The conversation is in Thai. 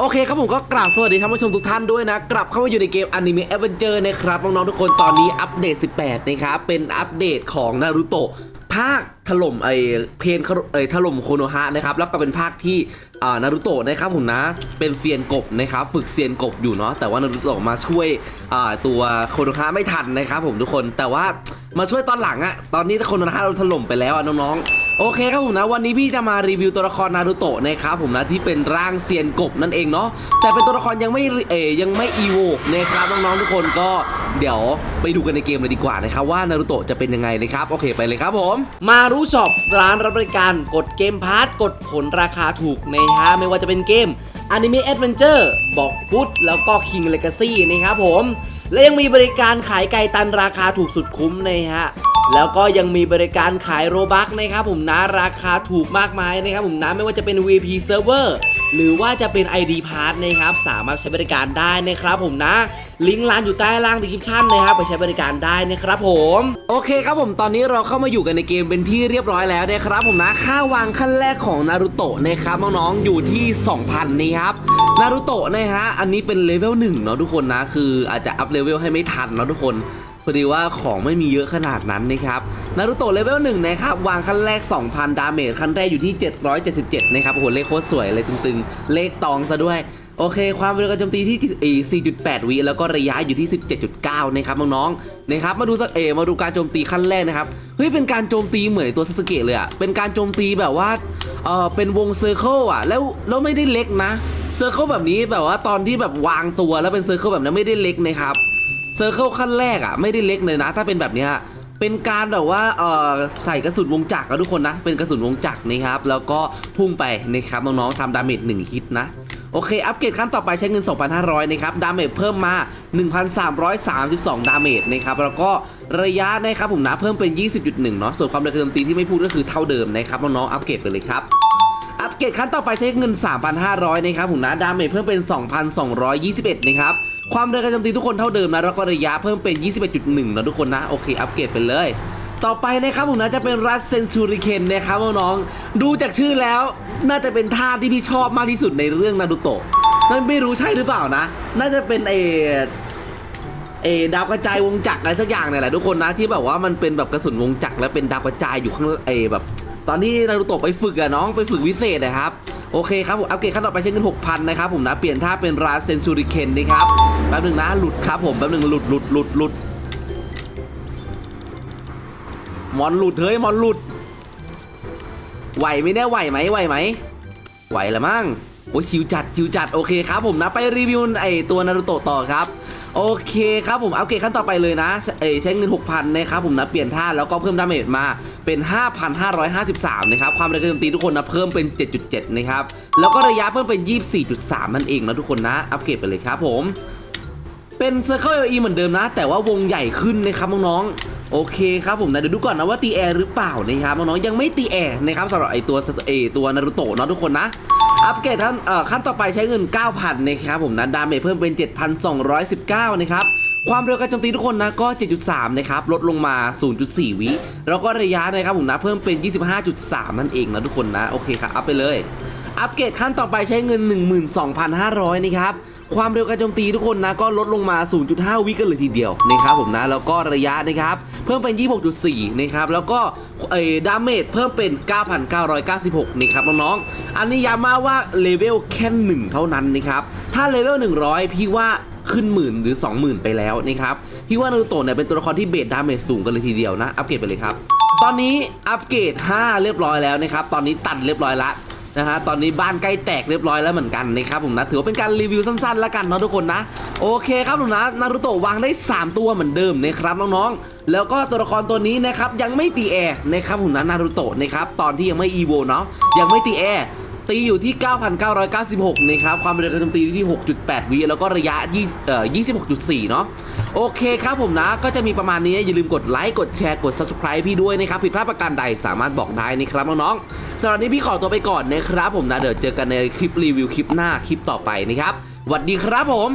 โอเคครับผมก็กราบสวัสดีท่านผู้ชมทุกท่านด้วยนะ กลับเข้ามาอยู่ในเกม Anime Adventure นะครับน้องๆทุกคนตอนนี้อัปเดต 18 นะครับ เป็นอัปเดตของนารูโตะภาคถล่มไอเพนเอถล่มโคโนฮะนะครับแล้วก็เป็นภาคที่อ่านารูโตะนะครับผมนะเป็นเซียนกบนะครับฝึกเซียนกบอยู่เนาะแต่ว่านารูโตะมาช่วยอ่าตัวโคโนฮะไม่ทันนะครับผมทุกคนแต่ว่ามาช่วยตอนหลังอะตอนนี้โคโนฮะเราถล่มไปแล้วอะน้องๆ โอเคครับผมนะวันนี้พี่จะมารีวิวตัวละครนารูโตะนะครับผมนะที่เป็นร่างเซียนกบนั่นเองเนาะแต่เป็นตัวละครยังไม่เอยังไม่อีโวนะครับน้องๆทุกคนก็เดี๋ยวไปดูกันในเกมเลยดีกว่านะครับว่านารูโตะจะเป็นยังไงนะครับโอเคไปเลยครับผม มารู้ช็อปร้านรับบริการกดเกมพาร์ทกดผลราคาถูกนะฮะไม่ว่าจะเป็นเกม Anime Adventure บอกฟุตแล้วก็ King Legacy นะครับผมและยังมีบริการขายไก่ตันราคาถูกสุดคุ้มนะฮะ แล้วก็ยังมีบริการขายโรบักนะครับผมนะราคาถูกมากมายนะครับผมนะไม่ว่าจะเป็น VP Server หรือว่าจะเป็น ID Pass นะครับสามารถใช้บริการได้นะครับผมนะ ลิงก์ร้านอยู่ใต้ล่างดีคริปชั่นนะครับไปใช้บริการได้นะครับผมโอเคครับผมตอนนี้เราเข้ามาอยู่กันในเกมเป็นที่เรียบร้อยแล้วนะครับผมนะค่าวางขั้นแรกของนารูโตะนะครับน้องๆอยู่ที่ 2,000นะครับนารูโตะนะฮะอันนี้เป็นเลเวล1เนาะทุกคนนะคืออาจจะอัพเลเวลให้ไม่ทันเนาะทุกคน อดีว่าของไม่มีเยอะขนาดนั้นนะครับนารูโตะเลเวลหนึ่งนะครับวางขั้นแรก 2,000 ดาเมจขั้นแรกอยู่ที่ 777 นะครับโอ้โหเลขโคตรสวยเลยตึงๆ เลขตองซะด้วย โอเค ความเร็วการโจมตีที่เอ่อ4.8 วิแล้วก็ระยะอยู่ที่ 17.9 นะครับน้องๆนะครับมาดูสักเอมาดูการโจมตีขั้นแรกนะครับเฮ้ยเป็นการโจมตีเหมือนตัวซาสเกะเลยอะเป็นการโจมตีแบบว่าเออเป็นวงเซอร์เคิลอะแล้วแล้วไม่ได้เล็กนะเซอร์เคิลแบบนี้แบบว่าตอนที่แบบวางตัวแล้วเป็นเซอร์เคิลแบบนั้นไม่ได้เล็กนะครับ เซอร์เคิลขั้นแรกอะไม่ได้เล็กเลยนะ ถ้าเป็นแบบนี้เป็นการแบบว่าเออใส่กระสุนวงจักรนะทุกคนนะ เป็นกระสุนวงจักรนะครับ แล้วก็พุ่งไปนะครับน้องๆทำดาเมจ1ฮิตนะโอเค อัปเกรดขั้นต่อไปใช้เงิน 2,500 นะครับ ดาเมจเพิ่มมา 1,332 ดาเมจนะครับ แล้วก็ระยะนะครับผมนะเพิ่มเป็น 20.1 เนาะ ส่วนความเร็วการโจมตีที่ไม่พูดก็คือเท่าเดิมนะครับน้องๆ อัปเกรดไปเลยครับ อัปเกรดขั้นต่อไปใช้เงิน 3,500 นะครับผมนะ ดาเมจเพิ่มเป็น 2,221 นะครับ ความเร็วการโจมตีทุกคนเท่าเดิมนะแล้วก็ระยะเพิ่มเป็น 21.1นะทุกคนนะ โอเค อัปเกรดไปเลย ต่อไปนะครับผมนะจะเป็นรัสเซนชูริเคนนะครับน้องๆดูจากชื่อแล้วน่าจะเป็นท่าที่พี่ชอบมากที่สุดในเรื่องนารูโตะไม่ไม่รู้ใช่หรือเปล่านะ น่าจะเป็นเอเอดาวกระจายวงจักรอะไรสักอย่างเนี่ยแหละทุกคนนะที่แบบว่ามันเป็นแบบกระสุนวงจักรแล้วเป็นดาวกระจายอยู่ข้างเออแบบ ตอนที่นารูโตะไปฝึกอะน้องไปฝึกวิเศษนะครับ โอเคครับผมอัปเกรดขั้นต่อไปใช้เงิน6,000นะครับผมนะเปลี่ยนท่าเป็นราเซนซูริเคนนะครับแป๊บหนึ่งนะหลุดครับผมแป๊บหนึ่งหลุดหลุดหลุดหลุดมอนหลุดเฮ้ยมอนหลุดไหวไหมเนี่ยไหวไหมไหวไหมไหวละมั้ง โอ้ยชิวจัดชิวจัดโอเคครับผมนะไปรีวิวไอตัวนารูโตะต่อครับโอเคครับผมอัปเกรดขั้นต่อไปเลยนะเอยใช้เงิน 6,000นะครับผมนะเปลี่ยนท่าแล้วก็เพิ่มดาเมจมาเป็น 5,553นะครับความเร็วการโจมตีทุกคนนะเพิ่มเป็น 7.7 นะครับ แล้วก็ระยะเพิ่มเป็น 24.3 นั่นเองนะทุกคนนะ อัปเกรดไปเลยครับผมเป็น Circle LE เอเหมือนเดิมนะ แต่ว่าวงใหญ่ขึ้นนะครับน้องๆโอเคครับผมนะเดี๋ยวดูก่อนนะว่าตีแอร์หรือเปล่านะครับน้องๆยังไม่ตีแอร์นะครับสำหรับไอตัวเอตัวนารูโตะเนาะทุกคนนะ อัปเกรดขั้นขั้นต่อไปใช้เงิน 9,000 นะครับผมนะดาเมจเพิ่มเป็น 7,219 นะครับความเร็วการโจมตีทุกคนนะก็ 7.3 นะครับ ลดลงมา 0.4 วิ แล้วก็ระยะนะครับผมนะ เพิ่มเป็น 25.3 นั่นเองนะทุกคนนะ โอเคครับ อัพไปเลย อัปเกรดขั้นต่อไปใช้เงิน 12,500 นะครับ ความเร็วการโจมตีทุกคนนะก็ลดลงมา 0.5 วิกันเลยทีเดียวนะครับผมนะ แล้วก็ระยะนะครับ เพิ่มเป็น 26.4 นะครับ แล้วก็เออดาเมจเพิ่มเป็น 9,996 นะครับน้องๆ อันนี้ย้ำมาว่าเลเวลแค่หนึ่งเท่านั้นนะครับ ถ้าเลเวล 100 พี่ว่าขึ้นหมื่นหรือ 20,000 ไปแล้วนะครับ พี่ว่านารูโตะเนี่ยเป็นตัวละครที่เบสดาเมจสูงกันเลยทีเดียวนะ อัปเกรดไปเลยครับ ตอนนี้อัปเกรด 5 เรียบร้อยแล้วนะครับ ตอนนี้ตัดเรียบร้อยละ นะฮะตอนนี้บ้านใกล้แตกเรียบร้อยแล้วเหมือนกันนะครับผมนะถือว่าเป็นการรีวิวสั้นๆแล้วกันเนาะทุกคนนะโอเคครับผมนะนารูโตะวางได้ 3 ตัวเหมือนเดิมนะครับน้องๆแล้วก็ตัวละครตัวนี้นะครับยังไม่ตีแอร์นะครับผมนะนารูโตะนะครับตอนที่ยังไม่อีโวเนาะยังไม่ตีแอร์ ตีอยู่ที่ 9,996 นะครับ ความเร็วการโจมตีอยู่ที่ 6.8 วิแล้วก็ระยะ20เอ่อ26.4 เนาะโอเคครับผมนะ ก็จะมีประมาณนี้อย่าลืมกดไลค์ กดแชร์ กด subscribe พี่ด้วยนะครับ ผิดพลาดประการใดสามารถบอกได้นะครับน้องๆสำหรับนี้พี่ขอตัวไปก่อนนะครับผมนะ เดี๋ยวเจอกันในคลิปรีวิวคลิปหน้าคลิปต่อไปนะครับสวัสดีครับผม